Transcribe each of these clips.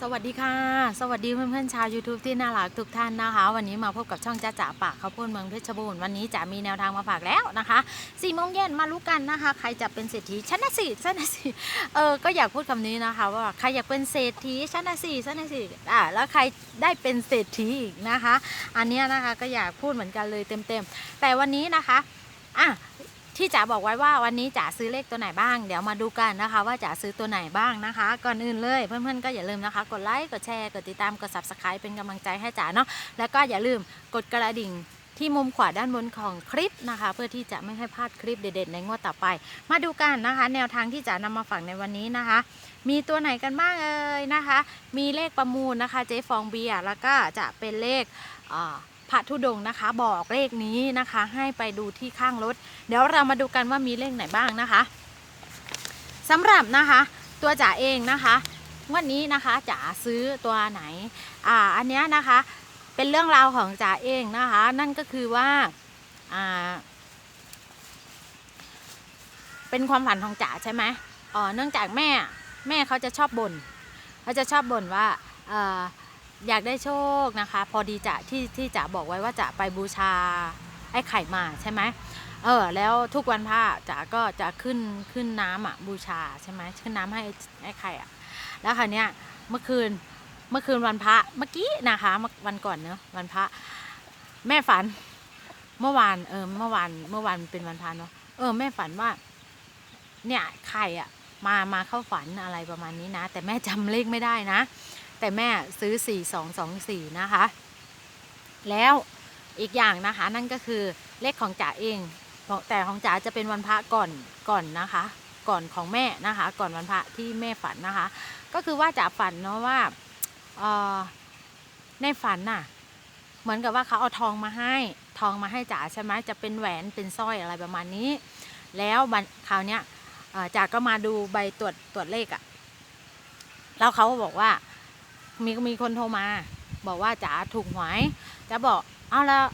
สวัสดีค่ะ สวัสดีเพื่อนๆชาว YouTube ที่น่ารักทุกท่านนะคะ วันนี้มาพบกับช่องจ้าจ๋าปากข้าวโพดเมืองเพชรบูรณ์วันนี้จะมีแนวทางมาฝากแล้วนะคะสี่โมงเย็นมารู้กันนะคะ ใครจะเป็นเศรษฐีชั้นะสี่ชั้นะสี่เออก็อยากพูดคำนี้นะคะ ว่าใครอยากเป็นเศรษฐีชั้นะสี่ชั้นะสี่อ่าแล้วใครได้เป็นเศรษฐีอีกนะคะ อันนี้นะคะก็อยากพูดเหมือนกันเลยเต็มๆแต่วันนี้นะคะอะ ที่จ๋าบอกไว้ว่าวันนี้จ๋าซื้อเลขตัวไหนบ้าง เดี๋ยวมาดูกันนะคะ ว่าจ๋าซื้อตัวไหนบ้างนะคะ ก่อนอื่นเลยเพื่อนๆก็อย่าลืมนะคะ กดไลค์กดแชร์กดติดตามกด subscribe เป็นกำลังใจให้จ๋าเนาะแล้วก็อย่าลืมกดกระดิ่งที่มุมขวาด้านบนของคลิปนะคะ เพื่อที่จะไม่ให้พลาดคลิปเด็ดๆในงวดต่อไป มาดูกันนะคะ แนวทางที่จ๋านำมาฝากในวันนี้นะคะ มีตัวไหนกันบ้างเอ่ยนะคะ มีเลขประมูลนะคะ เจ๊ฟองเบียร์แล้วก็จะเป็นเลขอ่า ระธุดงค์นะคะ บอกเลขนี้นะคะ ให้ไปดูที่ข้างรถ เดี๋ยวเรามาดูกันว่ามีเลขไหนบ้างนะคะสำหรับนะคะ ตัวจ๋าเองนะคะวันนี้นะคะจ๋าซื้อตัวไหน อ่าอันนี้นะคะเป็นเรื่องราวของจ๋าเองนะคะ นั่นก็คือว่าอ่าเป็นความฝันของจ๋าใช่ไหมอ๋อเนื่องจากแม่แม่เขาจะชอบบ่นเขาจะชอบบ่นว่าเออ อยากได้โชคนะคะ พอดีจะที่ที่จ๋าบอกไว้ว่าจะไปบูชาไอ้ไข่มาใช่ไหมเออแล้วทุกวันพระจ๋าก็จะขึ้นขึ้นน้ำอะบูชาใช่ไหมขึ้นน้ำให้ไอ้ไข่อะแล้วคราวเนี้ยเมื่อคืนเมื่อคืนวันพระเมื่อกี้นะคะวันก่อนเนอะวันพระแม่ฝัน เมื่อวานเออเมื่อวานเมื่อวานเป็นวันพระเนาะเออแม่ฝันว่า เนี่ยไข่อะมามาเข้าฝันอะไรประมาณนี้นะ แต่แม่จำเลขไม่ได้นะ แต่แม่ซื้อ 4 2 2 4 นะคะ แล้วอีกอย่างนะคะนั่นก็คือเลขของจ๋าเอง แต่ของจ๋าจะเป็นวันพระก่อนก่อนนะคะ ก่อนของแม่นะคะ ก่อนวันพระที่แม่ฝันนะคะ ก็คือว่าจ๋าฝันเนาะว่าเอ่อในฝันน่ะเหมือนกับว่าเขาเอาทองมาให้ทองมาให้จ๋าใช่ไหมจะเป็นแหวนเป็นสร้อยอะไรประมาณนี้ แล้วันคราวเนี้ยเอ่อจากก็มาดูใบตรวจตรวจเลขอะ่ะแล้วเขาก็บอกว่า มีมีคนโทรมา บอกว่าจ๋าถูกหวยจ๋าบอกเอาแล้ว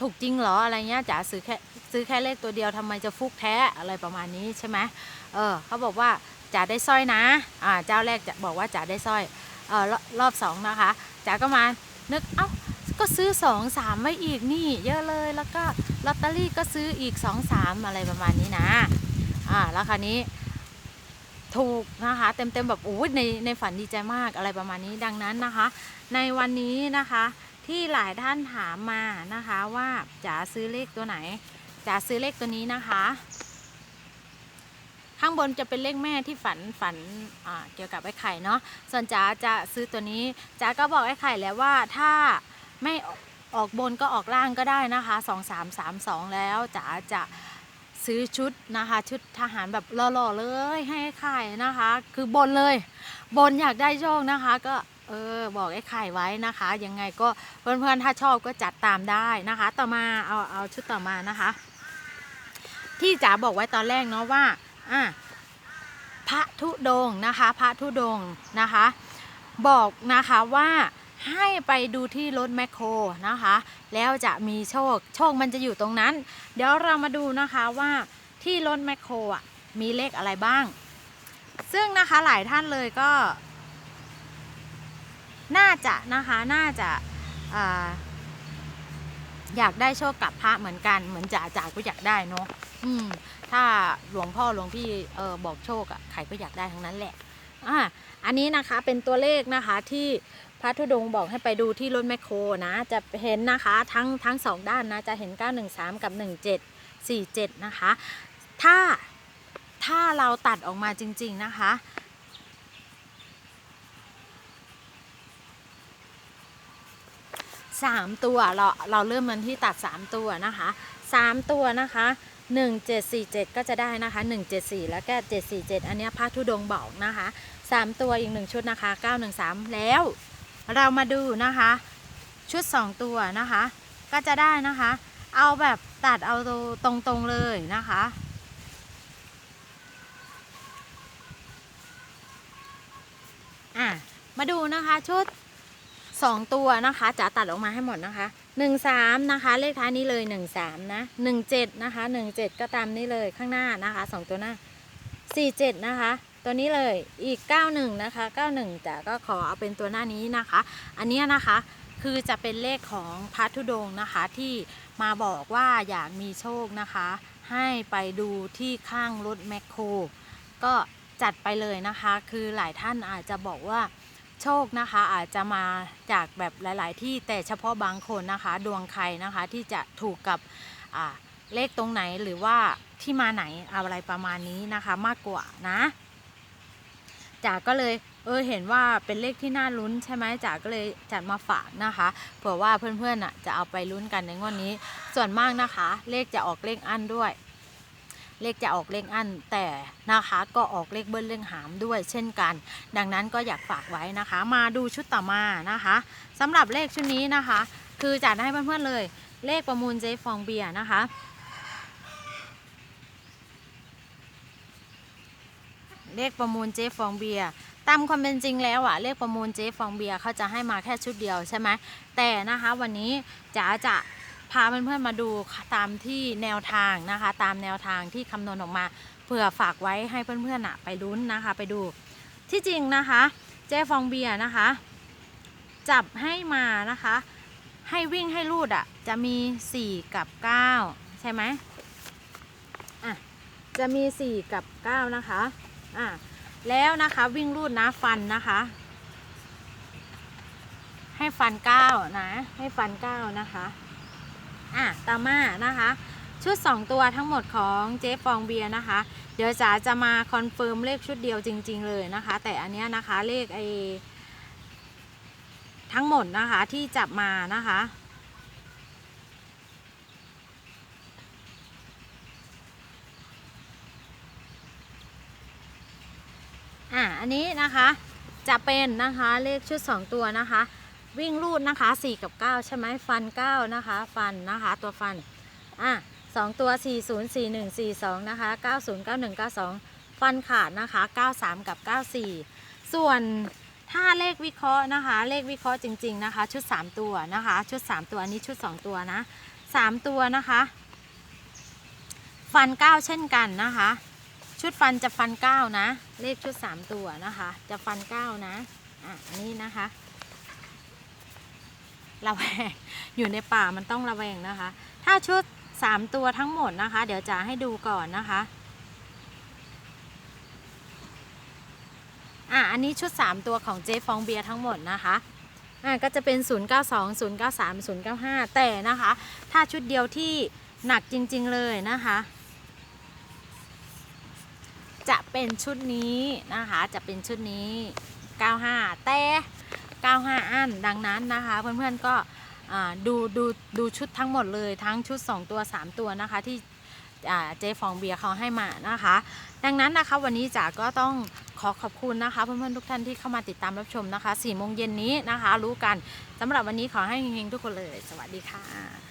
ถูกจริงเหรออะไรเงี้ยจ๋าซื้อแค่ซื้อแค่เลขตัวเดียวทำไมจะฟุกแท้อะไรประมาณนี้ใช่ไหมเออเขาบอกว่าจ๋าได้สร้อยนะอ่าเจ้าแรกจะบอกว่าจ๋าได้สร้อยเออรอบรอบสองนะคะจ๋าก็มานึกเอ้าก็ซื้อสองสามไว้อีกนี่ เยอะเลยแล้วก็ลอตเตอรี่ก็ซื้ออีกสองสามอะไรประมาณนี้นะอ่าแล้วคราวนี้ ถูกนะคะ เต็มๆแบบโอ้ในในฝันดีใจมากอะไรประมาณนี้ดังนั้นนะคะ ในวันนี้นะคะที่หลายท่านถามมานะคะว่าจ๋าซื้อเลขตัวไหนจ๋าซื้อเลขตัวนี้นะคะ ข้างบนจะเป็นเลขแม่ที่ฝันฝันเกี่ยวกับไอ้ไข่เนาะส่วนจ๋าจะซื้อตัวนี้จ๋าก็บอกไอ้ไข่แล้วว่าถ้าไม่ออกบนก็ออกล่างก็ได้นะคะ 2 3 3 2 แล้วจ๋าจะ ซื้อชุดนะคะ ชุดทหารแบบหล่อๆเลยให้ไอ้ไข่นะคะ คือบนเลยบนอยากได้โชคนะคะ ก็เออบอกไอ้ไข่ไว้นะคะ ยังไงก็เพื่อนๆถ้าชอบก็จัดตามได้นะคะ ต่อมาเอาเอาชุดต่อมานะคะ ที่จ๋าบอกไว้ตอนแรกเนาะว่าอะพระธุดงนะคะ พระธุดงนะคะ บอกนะคะว่า ให้ไปดูที่รถแมคโครนะคะ แล้วจะมีโชค โชคมันจะอยู่ตรงนั้น เดี๋ยวเรามาดูนะคะว่าที่รถแมคโครอะมีเลขอะไรบ้าง ซึ่งนะคะหลายท่านเลยก็ น่าจะนะคะน่าจะอาอยากได้โชคกับพระเหมือนกัน เหมือนจ่าจ่าก็อยากได้เนาะอืม ถ้าหลวงพ่อหลวงพี่เออบอกโชคอะใครก็อยากได้ทั้งนั้นแหละอ่าอันนี้นะคะเป็นตัวเลขนะคะที่ พระธุดงค์บอกให้ไปดูที่รถแมคโครนะ จะเห็นนะคะทั้งทั้งสองด้านนะจะเห็น 913 กับ 1747 นะคะ ถ้าถ้าเราตัดออกมาจริง ๆ นะคะสามตัวเราเราเริ่มมันที่ตัด3ตัวนะคะ3ตัวนะคะ1747ก็จะได้นะคะ174แล้วก็747อันนี้พระธุดงค์บอกนะคะ3ตัวอีก1ชุดนะคะ913แล้ว เรามาดูนะคะ ชุด 2 ตัวนะคะ ก็จะได้นะคะ เอาแบบตัดเอาตรงๆเลยนะคะอะมาดูนะคะชุดสองตัวนะคะจะตัดออกมาให้หมดนะคะหนึ่งสามนะคะ เลขท้ายนี้เลยหนึ่งสามนะหนึ่งเจ็ดนะคะหนึ่งเจ็ดก็ตามนี้เลยข้างหน้านะคะสองตัวหน้าสี่เจ็ดนะคะ ตัวนี้เลยอีก 91 นะคะ 91จ๋าก็ขอเอาเป็นตัวหน้านี้นะคะ อันนี้นะคะคือจะเป็นเลขของพัทธุดงนะคะ ที่มาบอกว่าอยากมีโชคนะคะ ให้ไปดูที่ข้างรถแมคโครก็จัดไปเลยนะคะ คือหลายท่านอาจจะบอกว่าโชคนะคะอาจจะมาจากแบบหลาย ๆ ที่แต่เฉพาะบางคนนะคะ ดวงใครนะคะที่จะถูกกับเลขตรงไหนหรือว่าที่มาไหนอะไรประมาณนี้นะคะมากกว่านะ จ๋าก็เลยเออเห็นว่าเป็นเลขที่น่าลุ้นใช่ไหมจ๋าก็เลยจัดมาฝากนะคะเผื่อว่าเพื่อนๆน่ะจะเอาไปลุ้นกันในงวดนนี้ ส่วนมากนะคะ เลขจะออกเลขอั้นด้วย เลขจะออกเลขอั้นแต่นะคะก็ออกเลขเบิ้ลเลขหามด้วย เช่นกัน ดังนั้นก็อยากฝากไว้นะคะ มาดูชุดต่อมานะคะสำหรับเลขชุดนี้นะคะ คือจัดให้เพื่อนๆเลย เลขประมูลเจฟองเบียนะคะ เลขประมูลเจ๊ฟองเบียร์ตามความเป็นจริงแล้วอะเลขประมูลเจ๊ฟองเบียร์เขาจะให้มาแค่ชุดเดียวใช่ไหมแต่นะคะวันนี้จ๋าจะพาเพื่อนๆมาดูตามที่แนวทางนะคะ ตามแนวทางที่คำนวณออกมาเผื่อฝากไว้ให้เพื่อนๆอะไปลุ้นนะคะ ไปดูที่จริงนะคะ เจ๊ฟองเบียร์นะคะ จับให้มานะคะ ให้วิ่งให้รูดอะจะมี 4 กับ 9 ใช่ไหมอะจะมี 4 กับ 9 นะคะ อะแล้วนะคะวิ่งรูดนะฟันนะคะ ให้ฟัน9นะ ให้ฟัน9นะคะอะตามมานะคะ ชุด 2 ตัวทั้งหมดของเจ๊ฟองเบียร์นะคะ เดี๋ยวจ๋าจะมาคอนเฟิร์มเลขชุดเดียวจริง ๆ เลยนะคะ แต่อันเนี้ยนะคะเลขไอทั้งหมดนะคะที่จับมานะคะ อะอันนี้นะคะจะเป็นนะคะเลขชุด 2 ตัวนะคะ วิ่งรูดนะคะ 4 กับ 9 ใช่ไหมฟัน 9 นะคะ ฟันนะคะตัวฟันอะสองตัว 4 0 4 1 4 2 นะคะ 90 91 92 ฟันขาดนะคะ 93 กับ 94 ส่วนถ้าเลขวิเคราะห์นะคะ เลขวิเคราะห์จริง ๆนะคะ ชุด 3 ตัวนะคะ ชุด 3 ตัวอันนี้ชุด 2 ตัวนะ 3 ตัวนะคะ ฟัน 9 เช่นกันนะคะ ชุดฟันจะฟัน 9 นะ เลขชุด 3 ตัวนะคะ จะฟัน 9 นะอะอันนี้นะคะระแวงอยู่ในป่ามันต้องระแวงนะคะ ถ้าชุด 3 ตัวทั้งหมดนะคะ เดี๋ยวจะให้ดูก่อนนะคะอะอันนี้ชุด 3 ตัวของเจฟองเบียร์ทั้งหมดนะคะอะก็จะเป็น 092 093 095 แต่นะคะ ถ้าชุดเดียวที่หนักจริง ๆ เลยนะคะ จะเป็นชุดนี้นะคะ จะเป็นชุดนี้ 95 แต่ 95 อันดังนั้นนะคะ เพื่อนๆก็ดูดูดูชุดทั้งหมดเลยทั้งชุด 2 ตัว 3 ตัวนะคะที่เจฟองเบียร์เขาให้มานะคะ ดังนั้นนะคะวันนี้จ๋าก็ต้องขอขอบคุณนะคะเพื่อนๆทุกท่านที่เข้ามาติดตามรับชมนะคะ4โมงเย็นนี้นะคะ รู้กันสำหรับวันนี้ขอให้เฮงๆทุกคนเลย สวัสดีค่ะ